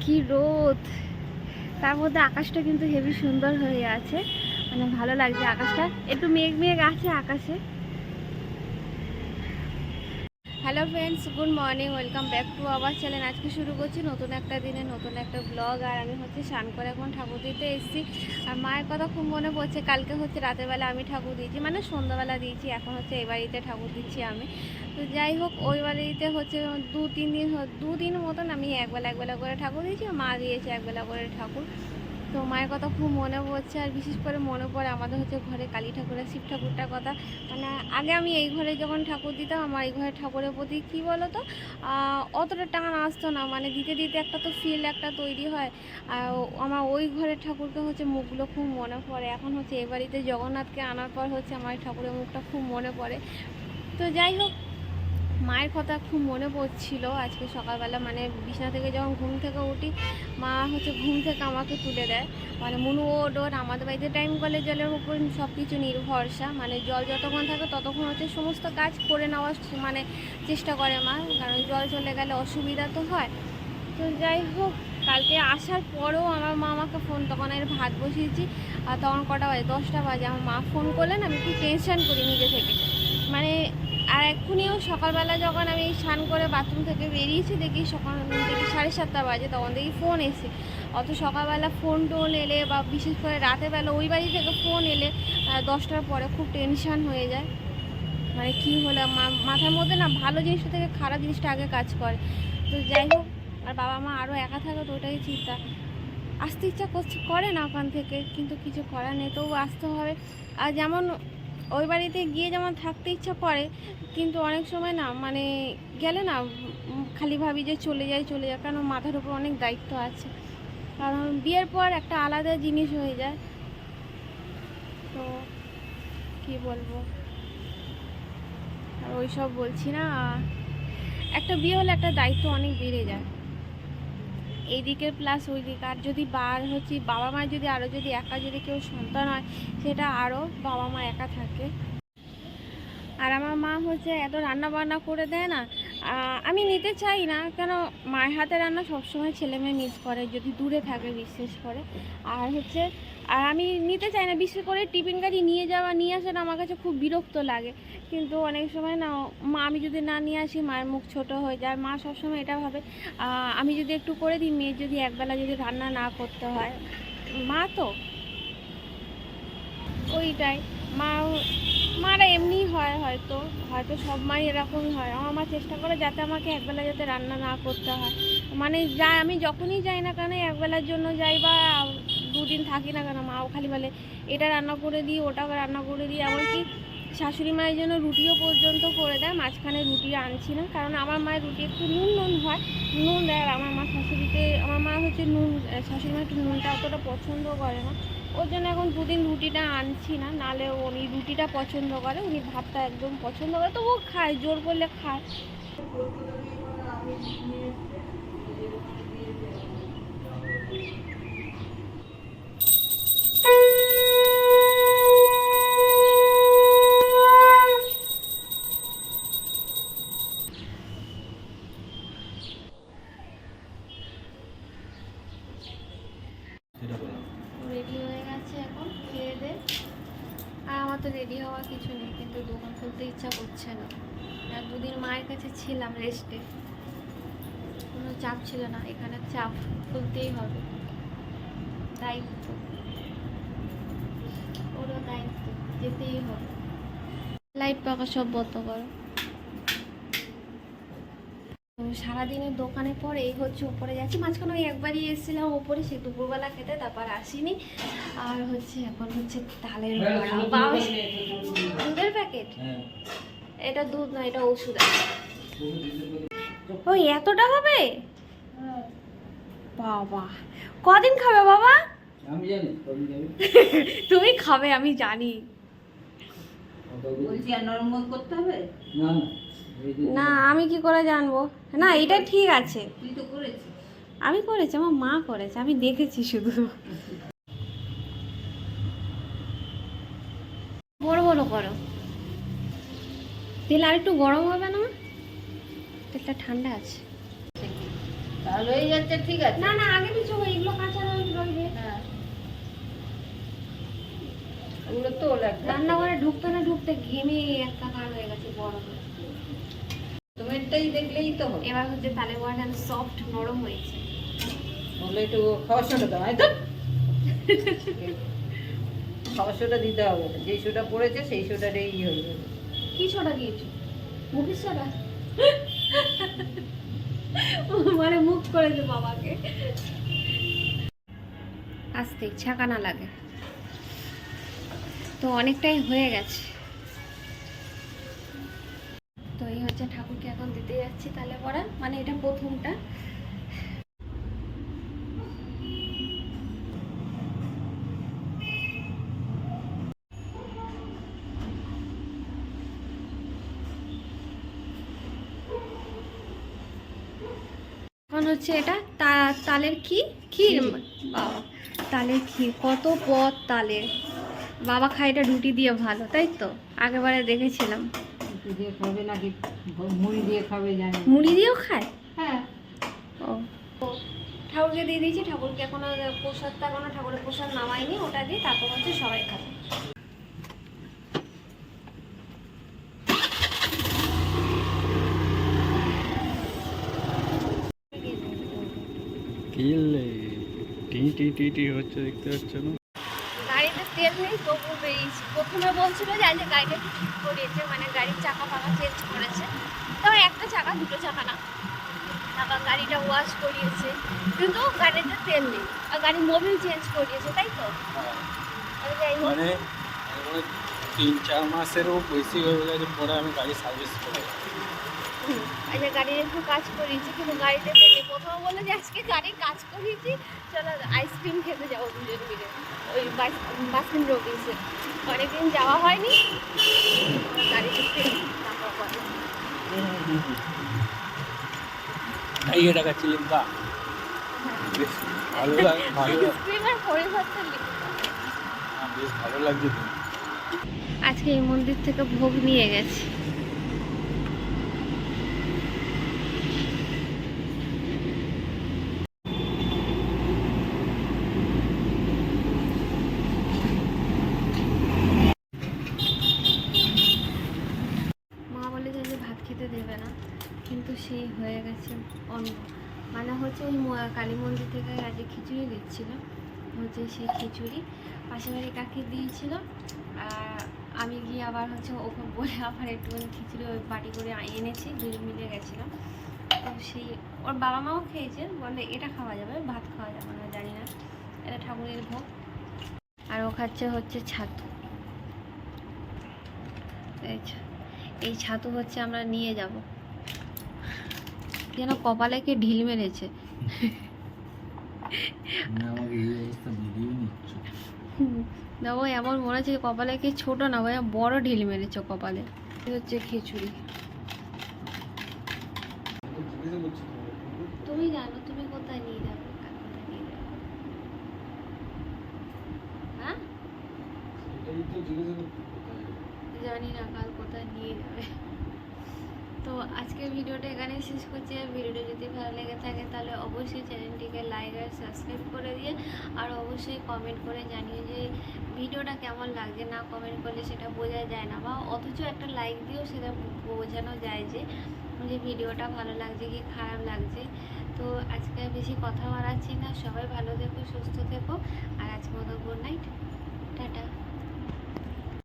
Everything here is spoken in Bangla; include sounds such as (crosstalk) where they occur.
কি রোদ। তার মধ্যে আকাশটা কিন্তু হেভি সুন্দর হয়ে আছে। মানে ভালো লাগছে আকাশটা। একটু মেঘ মেঘ আছে আকাশে। Hello friends, good morning, welcome back to our channel. আজকে শুরু করছি নতুন একটা দিনে, নতুন একটা ব্লগ, আর আমি হচ্ছে স্নান করে এখন ঠাকুর দিতে এসেছি। আর মায়ের কথা খুব মনে পড়ছে, কালকে হচ্ছে রাতের বেলা আমি ঠাকুর দিয়েছি মানে সন্ধ্যাবেলা দিয়েছি, এখন হচ্ছে এই বাড়িতে ঠাকুর দিচ্ছি আমি। তো যাই হোক, ওই বাড়িতে হচ্ছে দু তিন দিন, দু দিন মতন আমি একবেলা একবেলা করে ঠাকুর দিয়েছি মা দিয়েছে একবেলা করে ঠাকুর। তো মায়ের কথা খুব মনে পড়ছে আর বিশেষ করে মনে পড়ে আমাদের হচ্ছে ঘরে কালী ঠাকুরের, শিব ঠাকুরটার কথা। মানে আগে আমি এই ঘরে যখন ঠাকুর দিতাম, আমার এই ঘরের ঠাকুরের প্রতি কী বলো তো অতটা টান আসতো না। মানে দিতে দিতে একটা তো ফিল একটা তৈরি হয়। আর আমার ওই ঘরের ঠাকুরকে হচ্ছে মুখগুলো খুব মনে পড়ে। এখন হচ্ছে এই বাড়িতে জগন্নাথকে আনার পর হচ্ছে আমার ঠাকুরের মুখটা খুব মনে পড়ে। তো যাই হোক মায়ের কথা খুব মনে পড়ছিল আজকে সকালবেলা মানে বিছানা থেকে যখন ঘুম থেকে উঠি, মা হচ্ছে ঘুম থেকে আমাকে তুলে দেয়। মানে মনু ওট ওট আমাদের বাড়িতে টাইম কলে জলের উপর সব কিছু নির্ভরসা মানে জল যতক্ষণ থাকে ততক্ষণ হচ্ছে সমস্ত কাজ করে নেওয়ার মানে চেষ্টা করে মা। কারণ জল চলে গেলে অসুবিধা তো হয়। তো যাই হোক, কালকে আসার পরেও আমার মা আমাকে ফোন তখন আমি ভাত বসিয়েছি। আর তখন কটা বাজে? দশটা বাজে। আমার মা ফোন করলেন, আমি একটু টেনশন করি নিজে থেকে। মানে এক্ষুনিও সকালবেলা যখন আমি স্নান করে বাথরুম থেকে বেরিয়েছি, দেখি সকাল দেখি সাড়ে সাতটা বাজে, তখন দেখি ফোন এসে। অত সকালবেলা ফোন টোন এলে বা বিশেষ করে রাতের বেলা, ওই বাড়ি থেকে ফোন এলে দশটার পরে খুব টেনশান হয়ে যায়। মানে কী হলো? মাথার মধ্যে না ভালো জিনিসটা থেকে খারাপ জিনিসটা আগে কাজ করে। তো যাই হোক, আর বাবা মা আরও একা থাকে তো ওটাই চিন্তা। আসতে ইচ্ছা করছে, করে না ওখান থেকে, কিন্তু কিছু করার নেই। তবু আসতে হবে। আর যেমন ওই বাড়িতে গিয়ে যেমন থাকতে ইচ্ছা করে, কিন্তু অনেক সময় না মানে গেলে না খালি ভাবি যে চলে যাই, চলে যায় কারণ মাথার উপর অনেক দায়িত্ব আছে। কারণ বিয়ের পর একটা আলাদা জিনিস হয়ে যায়। তো কি বলব? আর ওই সব বলছি না। একটা বিয়ে হলে একটা দায়িত্ব অনেক বেড়ে যায়। এইদিকে প্লাস ওই দিক আর যদি বার হচ্ছে, বাবা মা যদি আরও যদি একা যদি কেউ সন্তান হয়, সেটা আরও বাবা মা একা থাকে। আর আমার মা হচ্ছে এত রান্না বান্না করে দেয় না আমি নিতে চাই না, কেন মায়ের হাতে রান্না সবসময় ছেলে মেয়ে মিস করে, যদি দূরে থাকে বিশেষ করে। আর হচ্ছে, আর আমি নিতে চাই না, বিশেষ করে টিফিন গাড়ি নিয়ে যাওয়া, নিয়ে আসাটা আমার কাছে খুব বিরক্ত লাগে। কিন্তু অনেক সময় না, মা, আমি যদি না নিয়ে আসি, মায়ের মুখ ছোট হয়ে যায়। মা সবসময় এটা ভাবে আমি যদি একটু করে দিই, মেয়ের যদি একবেলা যদি রান্না না করতে হয়। মা তো? ওইটাই। মা মারা এমনি হয় হয়তো হয়তো সব মাই এরকমই হয়। আমার মা চেষ্টা করে যাতে আমাকে একবেলা যাতে রান্না না করতে হয়। মানে যা, আমি যখনই যাই না কেন, একবেলার জন্য যাই বা দুদিন থাকি না কেন, মাও খালি বলে, এটা রান্না করে দিই ওটা রান্না করে দিই। এমনকি শাশুড়ি মায়ের জন্য রুটিও পর্যন্ত করে দেয়, মাঝখানে রুটি আনছি না। কারণ আমার মায়ের রুটি একটু নুন নুন হয়। নুন দেয় আমার মা শাশুড়িতে আমার মা হচ্ছে নুন, শাশুড়ি মা একটু নুনটা অতটা পছন্দ করে না। ওর জন্য এখন দুদিন রুটিটা আনছি না, নালে উনি রুটিটা পছন্দ করে, উনি ভাতটা একদম পছন্দ করে তো ও খায়, জোর করলে খায়। সেটা বলো রেডি হয়ে গেছে এখন খেয়ে দে আর আমার তো রেডি হওয়ার কিছু নেই, কিন্তু দোকান খুলতে ইচ্ছা করছে না। আর দুদিন মায়ের কাছে ছিলাম রেস্টে কোনো চাপ ছিল না, এখানে চাপ খুলতেই হবে। দায়িত্ব। ওরও দায়িত্ব, যেতেই হবে। লাইট পাকা সব বন্ধ করো। সারাদিনের দোকানে পরে এই হচ্ছে উপরে যাচ্ছি। মাঝখানে ওই একবারই এসেছিলাম উপরে সে দুপুরবেলা খেতে তারপর আসিনি। আর হচ্ছে এখন হচ্ছে তালের দুধের প্যাকেট এটা দুধ না এটা ওষুধ ওই এতটা হবে? বাবা। কদিন খাবে বাবা? আমি জানি (laughs) তুমি খাবে আমি জানি। বলছি আর নরম করতে হবে? না না আমি কি করে জানব? না এটা ঠিক আছে। তুই তো করেছিস। আমি করেছি আমার মা করেছে আমি দেখেছি শুধু। বড় বড় করো। তেল আর একটু গরম হবে না? তেলটা ঠান্ডা আছে। তা আর হয়ে যাচ্ছে ঠিক আছে। না না আগে পিছু এইগুলো কাঁচা রইবে হ্যাঁ ওগুলো একটা রান্নাঘরে ঢুকতে না ঢুকতে ঘেমে একাকার হয়ে গেছে বড় তোমারটাই দেখলেই তো এবার হচ্ছে তালে বড়াটা সফট নরম হয়েছে। বললে একটু খাওয়ার সোটা দাও তো। খাওয়ার সোটা দিতে হবে। যেই সোটা পড়েছে সেই সোটাটাই ইয়ে হয়ে যাবে। কি ছোটা দিয়েছ? মুখের মানে মুখ করেছে বাবাকে আসতে ছাকা না লাগে। তো অনেকটাই হয়ে গেছে। তো এই হচ্ছে ঠাকুরকে এখন দিতে যাচ্ছি তালে পড়া মানে এটা প্রথমটা। এখন হচ্ছে এটা তা- তালের কি? ক্ষীর? বাবা তালের ক্ষীর কত পথ তালের। বাবা খায় এটা রুটি দিয়ে ভালো তাই তো? আগেবারে দেখেছিলাম। রুটি দিয়ে খাবে নাকি মুড়ি দিয়ে খাবে জানি। মুড়ি দিয়েও খায়? হ্যাঁ। ও। ও, ঠাকুরকে দিয়ে দিয়েছি ঠাকুরকে এখনও প্রসাদটা এখনও ঠাকুরের প্রসাদ নামাইনি ওটা দিয়ে তারপর হচ্ছে সবাই খাবে। কিলে টি টি টি টি হচ্ছে দেখতে পাচ্ছ না? তেল নেই তবু বেরিয়েছি প্রথমে বলছিল যে আজকে গাড়িটা ঠিক করিয়েছে মানে গাড়ির চাকা ফাকা চেঞ্জ করেছে। তো একটা চাকা দুটো চাকা না। আবার গাড়িটা ওয়াশ করিয়েছে কিন্তু গাড়িতে তেল নেই। আর গাড়ির মোবিল চেঞ্জ করিয়েছে তাই তো? মানে তিন চার মাসেরও বেশি হয়ে গেছে পরে আমি গাড়ি সার্ভিস করে। আজকে গাড়ির একটু কাজ করিয়েছি কিন্তু গাড়িতে তেল নেই। প্রথমে বলল যে আজকে গাড়ির কাজ করিয়েছি চলো আইসক্রিম খেতে যাব দুজন মিলে। ওই বাসিন রবিসে অনেকদিন যাওয়া হয়নি। টাকা ছিলেন তা। ভালো লাগে হ্যাঁ, বেশ ভালো লাগছে আজকে এই মন্দির থেকে ভোগ নিয়ে গেছে মা বলে যে আজকে ভাত খেতে দেবে না কিন্তু সেই হয়ে গেছে অন্য। মানে হচ্ছে ওই কালী মন্দির থেকে আজকে খিচুড়ি দিচ্ছিল। হচ্ছে সেই খিচুড়ি। পাশে বাড়ি কাকি দিয়েছিল। আর আমি গিয়ে আবার হচ্ছে ওকে বলে আবার একটুখানি খিচুড়ি ওই বাটি করে এনেছি, দুজন মিলে গেছিলাম তো সেই ওর বাবা মাও খেয়েছে। বলে এটা খাওয়া যাবে, ভাত খাওয়া যাবে না, জানি না। এটা ঠাকুরের ভোগ। আর ও খাচ্ছে হচ্ছে ছাতু। এই ছাতু হচ্ছে আমরা নিয়ে যাব। যেন কপালে কে ঢিল মেরেছে। না ও এমন মনে হচ্ছে কপালে কি ছোট না ভাই বড় ঢিল মেরেছে কপালে। হচ্ছে খিচুড়ি। তুমি জানো তুমি কোথায় নিয়ে যাবে কোথায় নিয়ে যাবে। হ্যাঁ? জানি না কাল কোথায় নিয়ে যাবে। তো আজকের ভিডিওটা এখানে শেষ করছি। ভিডিওটা যদি ভালো লেগে থাকে তাহলে অবশ্যই চ্যানেলটিকে লাইক আর সাবস্ক্রাইব করে দিয়ে আর অবশ্যই কমেন্ট করে জানিয়ে যে ভিডিওটা কেমন লাগছে না কমেন্ট করলে সেটা বোঝা যায় না বা অথচ একটা লাইক দিয়েও সেটা বোঝানো যায় যে যে ভিডিওটা ভালো লাগছে কি খারাপ লাগছে। তো আজকে বেশি কথা বাড়াচ্ছি না। সবাই ভালো থেকো, সুস্থ থেকো। আর আজকে মতো গুড নাইট